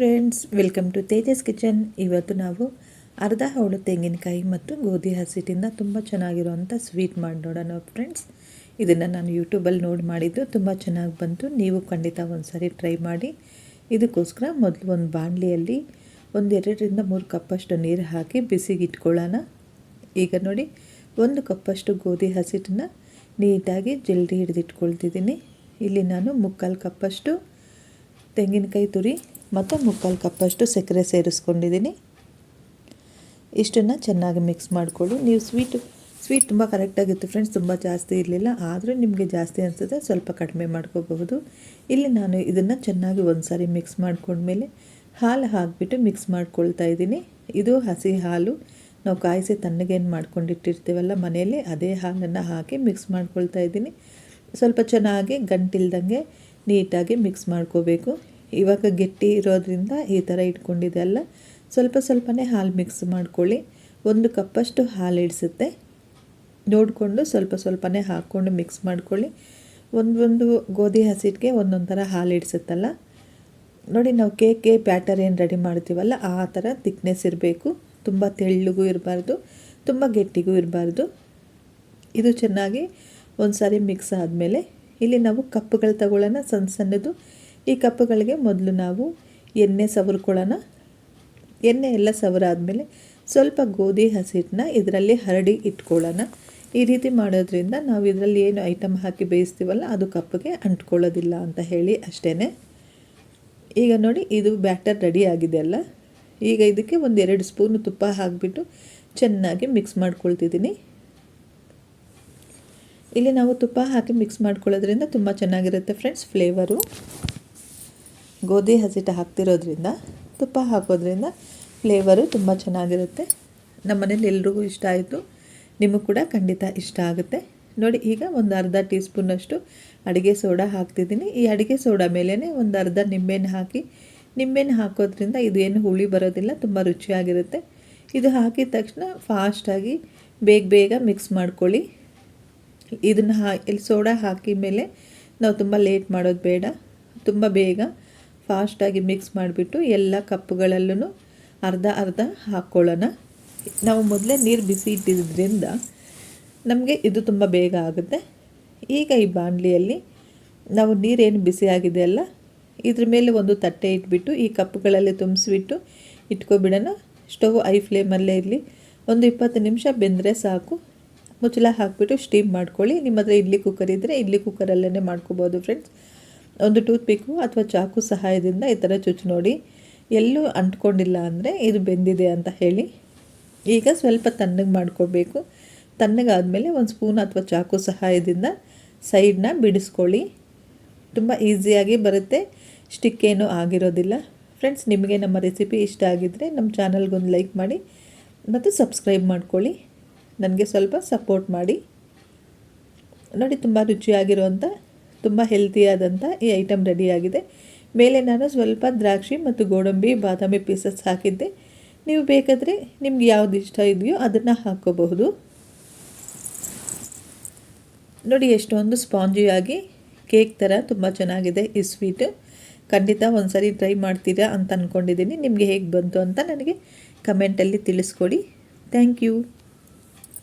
Friends welcome to Tejas kitchen ಇವತ್ತು ನಾವು ಅರ್ಧ ಹೋಳು ತೆಂಗಿನಕಾಯಿ ಮತ್ತು ಗೋಧಿ ಹಸಿಟ್ಟಿಂದ ತುಂಬ ಚೆನ್ನಾಗಿರುವಂಥ ಸ್ವೀಟ್ ಮಾಡಿ ನೋಡೋಣ ಫ್ರೆಂಡ್ಸ್ ಇದನ್ನು ನಾನು ಯೂಟ್ಯೂಬಲ್ಲಿ ನೋಡಿ ಮಾಡಿದ್ದು ತುಂಬ ಚೆನ್ನಾಗಿ ಬಂತು. ನೀವು ಖಂಡಿತ ಒಂದು ಸಾರಿ ಟ್ರೈ ಮಾಡಿ. ಇದಕ್ಕೋಸ್ಕರ ಮೊದಲು ಒಂದು ಬಾಣಲಿಯಲ್ಲಿ ಒಂದು ಎರಡರಿಂದ ಮೂರು ಕಪ್ಪಷ್ಟು ನೀರು ಹಾಕಿ ಬಿಸಿಗೆ ಇಟ್ಕೊಳ್ಳೋಣ. ಈಗ ನೋಡಿ, ಒಂದು ಕಪ್ಪಷ್ಟು ಗೋಧಿ ಹಸಿಟ್ಟನ್ನ ನೀಟಾಗಿ ಜಲ್ದಿ ಹಿಡಿದಿಟ್ಕೊಳ್ತಿದ್ದೀನಿ. ಇಲ್ಲಿ ನಾನು ಮುಕ್ಕಾಲು ಕಪ್ಪಷ್ಟು ತೆಂಗಿನಕಾಯಿ ತುರಿ ಮತ್ತು ಮುಕ್ಕಾಲು ಕಪ್ಪಷ್ಟು ಸಕ್ಕರೆ ಸೇರಿಸ್ಕೊಂಡಿದ್ದೀನಿ. ಇಷ್ಟನ್ನು ಚೆನ್ನಾಗಿ ಮಿಕ್ಸ್ ಮಾಡಿಕೊಳ್ಳಿ. ನೀವು ಸ್ವೀಟ್ ಸ್ವೀಟ್ ತುಂಬ ಕರೆಕ್ಟಾಗಿತ್ತು ಫ್ರೆಂಡ್ಸ್ ತುಂಬ ಜಾಸ್ತಿ ಇರಲಿಲ್ಲ. ಆದರೂ ನಿಮಗೆ ಜಾಸ್ತಿ ಅನಿಸುತ್ತೆ, ಸ್ವಲ್ಪ ಕಡಿಮೆ ಮಾಡ್ಕೋಬಹುದು. ಇಲ್ಲಿ ನಾನು ಇದನ್ನು ಚೆನ್ನಾಗಿ ಒಂದು ಸಾರಿ ಮಿಕ್ಸ್ ಮಾಡ್ಕೊಂಡ್ಮೇಲೆ ಹಾಲು ಹಾಕಿಬಿಟ್ಟು ಮಿಕ್ಸ್ ಮಾಡ್ಕೊಳ್ತಾ ಇದ್ದೀನಿ. ಇದು ಹಸಿ ಹಾಲು. ನಾವು ಕಾಯಿಸಿ ತಣ್ಣಗೇನು ಮಾಡ್ಕೊಂಡಿಟ್ಟಿರ್ತೀವಲ್ಲ ಮನೆಯಲ್ಲಿ, ಅದೇ ಹಾಲನ್ನು ಹಾಕಿ ಮಿಕ್ಸ್ ಮಾಡ್ಕೊಳ್ತಾ ಇದ್ದೀನಿ. ಸ್ವಲ್ಪ ಚೆನ್ನಾಗಿ ಗಂಟಿಲ್ದಂಗೆ ನೀಟಾಗಿ ಮಿಕ್ಸ್ ಮಾಡ್ಕೋಬೇಕು. ಇವಾಗ ಗಟ್ಟಿ ಇರೋದ್ರಿಂದ ಈ ಥರ ಇಟ್ಕೊಂಡಿದೆ ಅಲ್ಲ. ಸ್ವಲ್ಪ ಸ್ವಲ್ಪನೇ ಹಾಲು ಮಿಕ್ಸ್ ಮಾಡ್ಕೊಳ್ಳಿ. ಒಂದು ಕಪ್ಪಷ್ಟು ಹಾಲು ಇಡಿಸುತ್ತೆ. ನೋಡಿಕೊಂಡು ಸ್ವಲ್ಪ ಸ್ವಲ್ಪನೇ ಹಾಕ್ಕೊಂಡು ಮಿಕ್ಸ್ ಮಾಡ್ಕೊಳ್ಳಿ. ಒಂದೊಂದು ಗೋಧಿ ಹಸಿಟ್ಟಿಗೆ ಒಂದೊಂದು ಥರ ಹಾಲು ಇಡಿಸುತ್ತಲ್ಲ. ನೋಡಿ ನಾವು ಕೇಕ್ಗೆ ಬ್ಯಾಟರ್ ಏನು ರೆಡಿ ಮಾಡ್ತೀವಲ್ಲ, ಆ ಥರ ತಿಕ್ನೆಸ್ ಇರಬೇಕು. ತುಂಬ ತೆಳ್ಳಗೂ ಇರಬಾರ್ದು, ತುಂಬ ಗಟ್ಟಿಗೂ ಇರಬಾರ್ದು. ಇದು ಚೆನ್ನಾಗಿ ಒಂದು ಸಾರಿ ಮಿಕ್ಸ್ ಆದಮೇಲೆ ಇಲ್ಲಿ ನಾವು ಕಪ್ಪುಗಳು ತಗೊಳ್ಳೋಣ, ಸಣ್ಣ ಸಣ್ಣದು ಈ ಕಪ್ಪುಗಳಿಗೆ ಮೊದಲು ನಾವು ಎಣ್ಣೆ ಸವರ್ಕೊಳ್ಳೋಣ. ಎಣ್ಣೆ ಎಲ್ಲ ಸವರಾದಮೇಲೆ ಸ್ವಲ್ಪ ಗೋಧಿ ಹಸಿಟ್ಟನ್ನ ಇದರಲ್ಲಿ ಹರಡಿ ಇಟ್ಕೊಳ್ಳೋಣ. ಈ ರೀತಿ ಮಾಡೋದ್ರಿಂದ ನಾವು ಇದರಲ್ಲಿ ಏನು ಐಟಮ್ ಹಾಕಿ ಬೇಯಿಸ್ತೀವಲ್ಲ, ಅದು ಕಪ್ಪಿಗೆ ಅಂಟ್ಕೊಳ್ಳೋದಿಲ್ಲ ಅಂತ ಹೇಳಿ ಅಷ್ಟೇ ಈಗ ನೋಡಿ, ಇದು ಬ್ಯಾಟರ್ ರೆಡಿ ಆಗಿದೆ ಅಲ್ಲ. ಈಗ ಇದಕ್ಕೆ ಒಂದು ಎರಡು ಸ್ಪೂನು ತುಪ್ಪ ಹಾಕಿಬಿಟ್ಟು ಚೆನ್ನಾಗಿ ಮಿಕ್ಸ್ ಮಾಡ್ಕೊಳ್ತಿದ್ದೀನಿ. ಇಲ್ಲಿ ನಾವು ತುಪ್ಪ ಹಾಕಿ ಮಿಕ್ಸ್ ಮಾಡ್ಕೊಳ್ಳೋದ್ರಿಂದ ತುಂಬ ಚೆನ್ನಾಗಿರುತ್ತೆ ಫ್ರೆಂಡ್ಸ್, ಫ್ಲೇವರು. ಗೋಧಿ ಹಸಿಟ್ಟು ಹಾಕ್ತಿರೋದ್ರಿಂದ ತುಪ್ಪ ಹಾಕೋದ್ರಿಂದ ಫ್ಲೇವರು ತುಂಬ ಚೆನ್ನಾಗಿರುತ್ತೆ. ನಮ್ಮ ಮನೇಲಿ ಎಲ್ರಿಗೂ ಇಷ್ಟ ಆಯಿತು. ನಿಮಗೂ ಕೂಡ ಖಂಡಿತ ಇಷ್ಟ ಆಗುತ್ತೆ. ನೋಡಿ, ಈಗ ಒಂದು ಅರ್ಧ ಟೀ ಸ್ಪೂನಷ್ಟು ಅಡುಗೆ ಸೋಡಾ ಹಾಕ್ತಿದ್ದೀನಿ. ಈ ಅಡುಗೆ ಸೋಡಾ ಮೇಲೇ ಒಂದು ಅರ್ಧ ನಿಂಬೆನ ಹಾಕಿ ನಿಂಬೆನ ಹಾಕೋದ್ರಿಂದ ಇದು ಏನು ಹುಳಿ ಬರೋದಿಲ್ಲ, ತುಂಬ ರುಚಿಯಾಗಿರುತ್ತೆ. ಇದು ಹಾಕಿದ ತಕ್ಷಣ ಫಾಸ್ಟಾಗಿ ಬೇಗ ಬೇಗ ಮಿಕ್ಸ್ ಮಾಡ್ಕೊಳ್ಳಿ. ಇದನ್ನು ಹಾ, ಇಲ್ಲಿ ಸೋಡಾ ಹಾಕಿದ ಮೇಲೆ ನಾವು ತುಂಬ ಲೇಟ್ ಮಾಡೋದು ಬೇಡ. ತುಂಬ ಬೇಗ ಫಾಸ್ಟಾಗಿ ಮಿಕ್ಸ್ ಮಾಡಿಬಿಟ್ಟು ಎಲ್ಲ ಕಪ್ಪುಗಳಲ್ಲೂ ಅರ್ಧ ಅರ್ಧ ಹಾಕ್ಕೊಳ್ಳೋಣ ನಾವು ಮೊದಲೇ ನೀರು ಬಿಸಿ ಇಟ್ಟಿದ್ದರಿಂದ ನಮಗೆ ಇದು ತುಂಬ ಬೇಗ ಆಗುತ್ತೆ. ಈಗ ಈ ಬಾಣಲಿಯಲ್ಲಿ ನಾವು ನೀರೇನು ಬಿಸಿ ಆಗಿದೆ ಅಲ್ಲ, ಇದ್ರ ಮೇಲೆ ಒಂದು ತಟ್ಟೆ ಇಟ್ಬಿಟ್ಟು ಈ ಕಪ್ಪುಗಳಲ್ಲಿ ತುಂಬಿಸ್ಬಿಟ್ಟು ಇಟ್ಕೊಬಿಡೋಣ. ಸ್ಟವ್ ಐ ಫ್ಲೇಮಲ್ಲೇ ಇರಲಿ. ಒಂದು ಇಪ್ಪತ್ತು ನಿಮಿಷ ಬೆಂದರೆ ಸಾಕು. ಮುಚ್ಚಲ ಹಾಕಿಬಿಟ್ಟು ಸ್ಟೀಮ್ ಮಾಡ್ಕೊಳ್ಳಿ. ನಿಮ್ಮ ಹತ್ರ ಇಡ್ಲಿ ಕುಕ್ಕರ್ ಇದ್ದರೆ ಇಡ್ಲಿ ಕುಕ್ಕರಲ್ಲೇ ಮಾಡ್ಕೋಬೋದು ಫ್ರೆಂಡ್ಸ್ ಒಂದು ಟೂತ್ ಪಿಕ್ಕು ಅಥವಾ ಚಾಕು ಸಹಾಯದಿಂದ ಈ ಥರ ಚುಚ್ಚು ನೋಡಿ. ಎಲ್ಲೂ ಅಂಟ್ಕೊಂಡಿಲ್ಲ ಅಂದರೆ ಇದು ಬೆಂದಿದೆ ಅಂತ ಹೇಳಿ. ಈಗ ಸ್ವಲ್ಪ ತಣ್ಣಗೆ ಮಾಡ್ಕೋಬೇಕು. ತಣ್ಣಗಾದಮೇಲೆ ಒಂದು ಸ್ಪೂನ್ ಅಥವಾ ಚಾಕು ಸಹಾಯದಿಂದ ಸೈಡನ್ನ ಬಿಡಿಸ್ಕೊಳ್ಳಿ. ತುಂಬ ಈಸಿಯಾಗಿ ಬರುತ್ತೆ. ಸ್ಟಿಕ್ ಏನೂ ಆಗಿರೋದಿಲ್ಲ. ಫ್ರೆಂಡ್ಸ್, ನಿಮಗೆ ನಮ್ಮ ರೆಸಿಪಿ ಇಷ್ಟ ಆಗಿದ್ದರೆ ನಮ್ಮ ಚಾನಲ್ಗೊಂದು ಲೈಕ್ ಮಾಡಿ ಮತ್ತು ಸಬ್ಸ್ಕ್ರೈಬ್ ಮಾಡ್ಕೊಳ್ಳಿ. ನನಗೆ ಸ್ವಲ್ಪ ಸಪೋರ್ಟ್ ಮಾಡಿ. ನೋಡಿ, ತುಂಬ ರುಚಿಯಾಗಿರುವಂಥ ತುಂಬ ಹೆಲ್ತಿಯಾದಂಥ ಈ ಐಟಮ್ ರೆಡಿಯಾಗಿದೆ ಮೇಲೆ ನಾನು ಸ್ವಲ್ಪ ದ್ರಾಕ್ಷಿ ಮತ್ತು ಗೋಡಂಬಿ, ಬಾದಾಮಿ ಪೀಸಸ್ ಹಾಕಿದ್ದೆ. ನೀವು ಬೇಕಾದರೆ ನಿಮ್ಗೆ ಯಾವ್ದು ಇಷ್ಟ ಇದೆಯೋ ಅದನ್ನು ಹಾಕ್ಕೋಬಹುದು ನೋಡಿ, ಎಷ್ಟೊಂದು ಸ್ಪಾಂಜಿಯಾಗಿ ಕೇಕ್ ಥರ ತುಂಬ ಚೆನ್ನಾಗಿದೆ ಈ ಸ್ವೀಟು ಖಂಡಿತ ಒಂದು ಸರಿ ಟ್ರೈ ಮಾಡ್ತೀರಾ ಅಂತ ಅಂದ್ಕೊಂಡಿದ್ದೀನಿ ನಿಮಗೆ ಹೇಗೆ ಬಂತು ಅಂತ ನನಗೆ ಕಮೆಂಟಲ್ಲಿ ತಿಳಿಸ್ಕೊಡಿ. Thank you